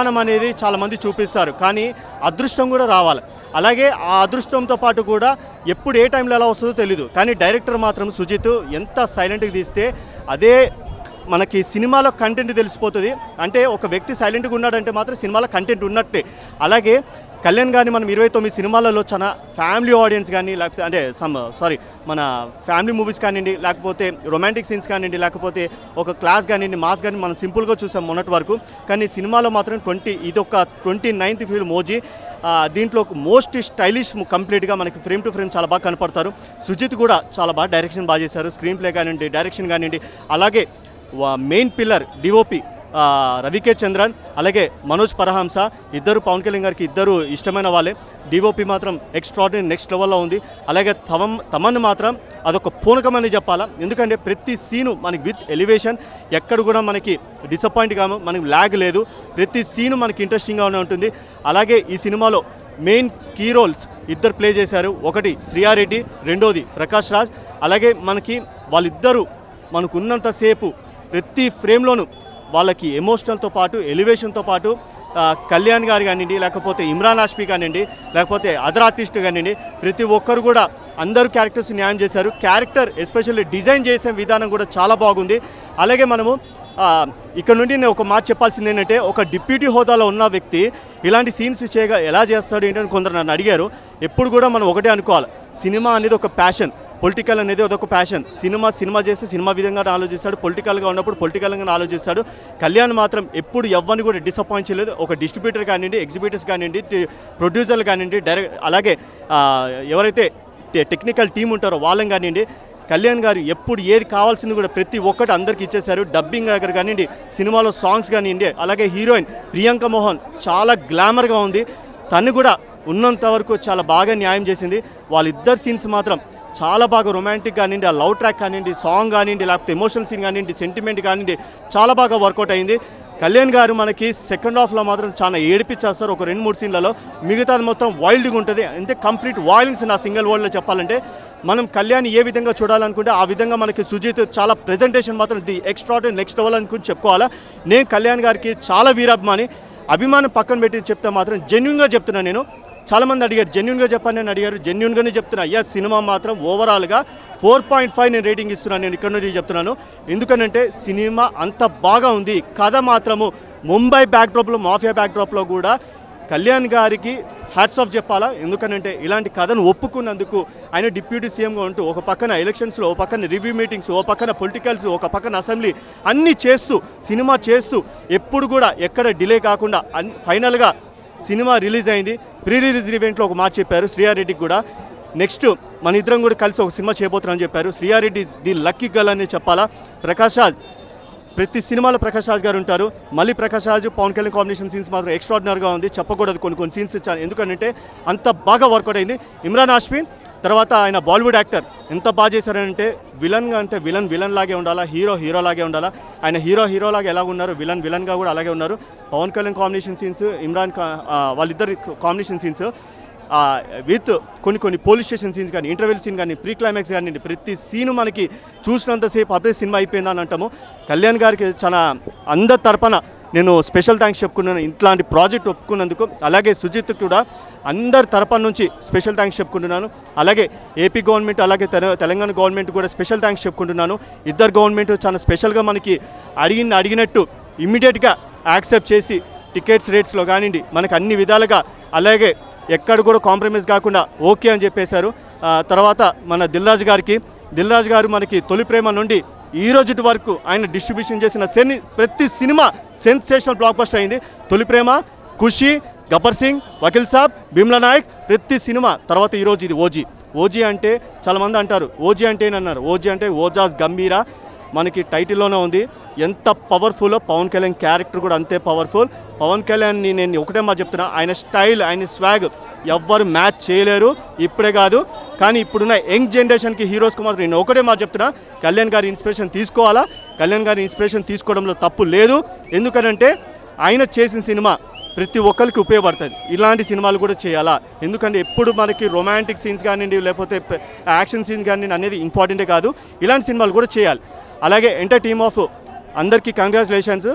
అభిమానం అనేది చాలామంది చూపిస్తారు కానీ అదృష్టం కూడా రావాలి. అలాగే ఆ అదృష్టంతో పాటు కూడా ఎప్పుడు ఏ టైంలో ఎలా వస్తుందో తెలీదు కానీ డైరెక్టర్ మాత్రం సుజిత్ ఎంత సైలెంట్గా తీస్తే అదే మనకి సినిమాలో కంటెంట్ తెలిసిపోతుంది. అంటే ఒక వ్యక్తి సైలెంట్గా ఉన్నాడంటే మాత్రం సినిమాలో కంటెంట్ ఉన్నట్టే. అలాగే కళ్యాణ్ గారిని మనం ఇరవై తొమ్మిది సినిమాలలో చాలా ఫ్యామిలీ ఆడియన్స్ కానీ లేకపోతే అంటే సమ్ సారీ మన ఫ్యామిలీ మూవీస్ కానివ్వండి లేకపోతే రొమాంటిక్ సీన్స్ కానివ్వండి లేకపోతే ఒక క్లాస్ కానివ్వండి మాస్ కానీ మనం సింపుల్గా చూసాం మొన్నటి వరకు. కానీ సినిమాలో మాత్రం ట్వంటీ ఇది ఒక ట్వంటీ నైన్త్ ఫీల్ మోజీ. దీంట్లో మోస్ట్ స్టైలిష్ కంప్లీట్గా మనకి ఫ్రేమ్ టు ఫ్రేమ్ చాలా బాగా కనపడతారు. సుజిత్ కూడా చాలా బాగా డైరెక్షన్ బాగా చేశారు. స్క్రీన్ ప్లే కానివ్వండి డైరెక్షన్ కానివ్వండి అలాగే main pillar DOP Ravi K Chandran అలాగే మనోజ్ పరహంస ఇద్దరు పవన్ కళ్యాణ్ గారికి ఇద్దరు ఇష్టమైన వాళ్ళే. డిఓపి మాత్రం ఎక్స్ట్రాడినరీ నెక్స్ట్ లెవెల్లో ఉంది. అలాగే తమం తమన్ మాత్రం అదొక పూనకమని చెప్పాలా. ఎందుకంటే ప్రతి సీను మనకి విత్ ఎలివేషన్ ఎక్కడ కూడా మనకి డిసప్పాయింట్ కాము మనకి ల్యాగ్ లేదు. ప్రతి సీను మనకి ఇంట్రెస్టింగ్గానే ఉంటుంది. అలాగే ఈ సినిమాలో మెయిన్ కీ రోల్స్ ఇద్దరు ప్లే చేశారు. ఒకటి శ్రీయారెడ్డి రెండోది ప్రకాష్ రాజ్. అలాగే మనకి వాళ్ళిద్దరూ మనకున్నంతసేపు ప్రతి ఫ్రేమ్లోనూ వాళ్ళకి ఎమోషనల్తో పాటు ఎలివేషన్తో పాటు కళ్యాణ్ గారు కానివ్వండి లేకపోతే ఇమ్రాన్ హాష్మి కానివ్వండి లేకపోతే అదర్ ఆర్టిస్ట్ కానివ్వండి ప్రతి ఒక్కరు కూడా అందరూ క్యారెక్టర్స్ న్యాయం చేశారు. క్యారెక్టర్ ఎస్పెషల్లీ డిజైన్ చేసే విధానం కూడా చాలా బాగుంది. అలాగే మనము ఇక్కడ నుండి నేను ఒక మాట చెప్పాల్సింది ఏంటంటే ఒక డిప్యూటీ హోదాలో ఉన్న వ్యక్తి ఇలాంటి సీన్స్ చేయగా ఎలా చేస్తాడు ఏంటని కొందరు నన్ను అడిగారు. ఎప్పుడు కూడా మనం ఒకటే అనుకోవాలి. సినిమా అనేది ఒక ప్యాషన్ పొలిటికల్ అనేది అదొక ప్యాషన్. సినిమా సినిమా చేసి సినిమా విధంగా ఆలోచిస్తాడు. పొలిటికల్గా ఉన్నప్పుడు పొలిటికల్గా ఆలోచిస్తాడు. కళ్యాణ్ మాత్రం ఎప్పుడు ఎవరిని కూడా డిసప్పాయింట్ చేయలేదు. ఒక డిస్ట్రిబ్యూటర్ కానివ్వండి ఎగ్జిబ్యూటర్స్ కానివ్వండి ప్రొడ్యూసర్లు కానివ్వండి డైరెక్ట్ అలాగే ఎవరైతే టె- టెక్నికల్ టీం ఉంటారో వాళ్ళని కానివ్వండి కళ్యాణ్ గారు ఎప్పుడు ఏది కావాల్సింది కూడా ప్రతి ఒక్కటి అందరికి ఇచ్చేశారు. డబ్బింగ్ దగ్గర కానివ్వండి సినిమాలో సాంగ్స్ కానివ్వండి అలాగే హీరోయిన్ ప్రియాంక మోహన్ చాలా గ్లామర్గా ఉంది. తను కూడా ఉన్నంత వరకు చాలా బాగా న్యాయం చేసింది. వాళ్ళిద్దరు సీన్స్ మాత్రం చాలా బాగా రొమాంటిక్ కానివ్వండి ఆ లవ్ ట్రాక్ కానివ్వండి సాంగ్ కానివ్వండి లేకపోతే ఎమోషనల్ సీన్ కానివ్వండి సెంటిమెంట్ కానివ్వండి చాలా బాగా వర్కౌట్ అయింది. కళ్యాణ్ గారు మనకి సెకండ్ హాఫ్లో మాత్రం చాలా ఏడిపించేస్తారు. ఒక రెండు మూడు సీన్లలో మిగతాది మొత్తం వైల్డ్గా ఉంటుంది. అంటే కంప్లీట్ వాయిలెన్స్ నా సింగిల్ వర్డ్లో చెప్పాలంటే మనం కళ్యాణ్ ఏ విధంగా చూడాలనుకుంటే ఆ విధంగా మనకి సుజిత్ చాలా ప్రజెంటేషన్ మాత్రం ది ఎక్స్ట్రా నెక్స్ట్ లెవెల్ అనుకుని చెప్పుకోవాలా. నేను కళ్యాణ్ గారికి చాలా వీరాభిమాని అభిమానం పక్కన పెట్టి చెప్తే మాత్రం జెన్యున్గా చెప్తున్నాను నేను. చాలామంది అడిగారు జెన్యున్గా చెప్పండి అని అడిగారు జెన్యున్గానే చెప్తున్నా. అయ్యా సినిమా మాత్రం ఓవరాల్గా ఫోర్ పాయింట్ ఫైవ్ నేను రేటింగ్ ఇస్తున్నాను నేను ఇక్కడ నుంచి చెప్తున్నాను. ఎందుకనంటే సినిమా అంత బాగా ఉంది. కథ మాత్రము ముంబై బ్యాక్డ్రాప్లో మాఫియా బ్యాక్డ్రాప్లో కూడా కళ్యాణ్ గారికి హ్యాట్స్ ఆఫ్ చెప్పాలా? ఎందుకనంటే ఇలాంటి కథను ఒప్పుకున్నందుకు ఆయన డిప్యూటీ సీఎంగా ఉంటూ ఒక పక్కన ఎలక్షన్స్లో ఒక పక్కన రివ్యూ మీటింగ్స్ ఒక పక్కన పొలిటికల్స్ ఒక పక్కన అసెంబ్లీ అన్నీ చేస్తూ సినిమా చేస్తూ ఎప్పుడు కూడా ఎక్కడ డిలే కాకుండా అన్ ఫైనల్గా సినిమా రిలీజ్ అయింది. ప్రీ రిలీజ్ ఈవెంట్లో ఒక మాట చెప్పారు. శ్రీయారెడ్డికి కూడా నెక్స్ట్ మన ఇద్దరం కూడా కలిసి ఒక సినిమా చేయబోతున్నామని చెప్పారు. శ్రీయారెడ్డి ది లక్కీ గర్ల్ అని చెప్పాలా? ప్రకాష్ రాజ్ ప్రతి సినిమాలో ప్రకాష్ రాజ్ గారు ఉంటారు. మళ్ళీ ప్రకాష్ రాజ్ పవన్ కళ్యాణ్ కాంబినేషన్ సీన్స్ మాత్రం ఎక్స్ట్రాడినరీగా ఉంది. చెప్పకూడదు కొన్ని కొన్ని సీన్స్ ఇచ్చాను ఎందుకంటే అంత బాగా వర్కౌట్ అయింది. ఇమ్రాన్ హాష్మి తర్వాత ఆయన బాలీవుడ్ యాక్టర్. ఎంత బాగా చేశారంటే విలన్గా అంటే విలన్ విలన్ లాగే ఉండాలా హీరో హీరో లాగే ఉండాలా. ఆయన హీరో హీరో లాగా ఎలా ఉన్నారు విలన్ విలన్గా కూడా అలాగే ఉన్నారు. పవన్ కళ్యాణ్ కాంబినేషన్ సీన్స్ ఇమ్రాన్ కా- వాళ్ళిద్దరి కాంబినేషన్ సీన్స్ విత్ కొన్ని కొన్ని పోలీస్ స్టేషన్ సీన్స్ కానీ ఇంటర్వెల్ సీన్ కానీ ప్రీ క్లైమాక్స్ కానీ ప్రతి సీను మనకి చూసినంతసేపు అప్పుడే సినిమా అయిపోయిందని అంటాము. కళ్యాణ్ గారికి చాలా అందరి తరపున నేను స్పెషల్ థ్యాంక్స్ చెప్పుకున్నాను. ఇట్లాంటి ప్రాజెక్ట్ ఒప్పుకున్నందుకు అలాగే సుజిత్ కూడా అందరి తరపున నుంచి స్పెషల్ థ్యాంక్స్ చెప్పుకుంటున్నాను. అలాగే ఏపీ గవర్నమెంట్ అలాగే తెల- తెలంగాణ గవర్నమెంట్ కూడా స్పెషల్ థ్యాంక్స్ చెప్పుకుంటున్నాను. ఇద్దరు గవర్నమెంట్ చాలా స్పెషల్గా మనకి అడిగిన అడిగినట్టు ఇమ్మీడియట్గా యాక్సెప్ట్ చేసి టికెట్స్ రేట్స్లో కానివ్వండి మనకు అన్ని విధాలుగా అలాగే ఎక్కడ కూడా కాంప్రమైజ్ కాకుండా ఓకే అని చెప్పేశారు. తర్వాత మన దిల్రాజు గారికి దిల్రాజు గారు మనకి తొలి ప్రేమ నుండి ఈ రోజు వరకు ఆయన డిస్ట్రిబ్యూషన్ చేసిన సెని ప్రతి సినిమా సెన్సేషనల్ బ్లాక్ బస్టర్ అయింది. తొలి ప్రేమ ఖుషి గబ్బర్ సింగ్ వకీల్ సాబ్ బిమ్లా నాయక్ ప్రతి సినిమా. తర్వాత ఈరోజు ఇది ఓజీ. ఓజీ అంటే చాలామంది అంటారు. ఓజీ అంటే ఏనన్నారు ఓజీ అంటే ఓజాస్ గంభీరా. మనకి టైటిల్లోనే ఉంది. ఎంత పవర్ఫుల్లో పవన్ కళ్యాణ్ క్యారెక్టర్ కూడా అంతే పవర్ఫుల్ పవన్ కళ్యాణ్ని నేను ఒకటే మా చెప్తున్నా ఆయన స్టైల్ ఆయన స్వాగ్ ఎవ్వరు మ్యాచ్ చేయలేరు. ఇప్పుడే కాదు. కానీ ఇప్పుడున్న యంగ్ జనరేషన్కి హీరోస్కి మాత్రం నేను ఒకటే మా చెప్తున్నా కళ్యాణ్ గారి ఇన్స్పిరేషన్ తీసుకోవాలా? కళ్యాణ్ గారి ఇన్స్పిరేషన్ తీసుకోవడంలో తప్పు లేదు. ఎందుకనంటే ఆయన చేసిన సినిమా ప్రతి ఒక్కరికి ఉపయోగపడుతుంది. ఇలాంటి సినిమాలు కూడా చేయాలా? ఎందుకంటే ఎప్పుడు మనకి రొమాంటిక్ సీన్స్ కానివ్వండి లేకపోతే యాక్షన్ సీన్స్ కానివ్వండి అనేది ఇంపార్టెంటే కాదు. ఇలాంటి సినిమాలు కూడా చేయాలి. అలాగే ఎంటర్ టీమ్ ఆఫ్ అందరికీ కంగ్రాచులేషన్స్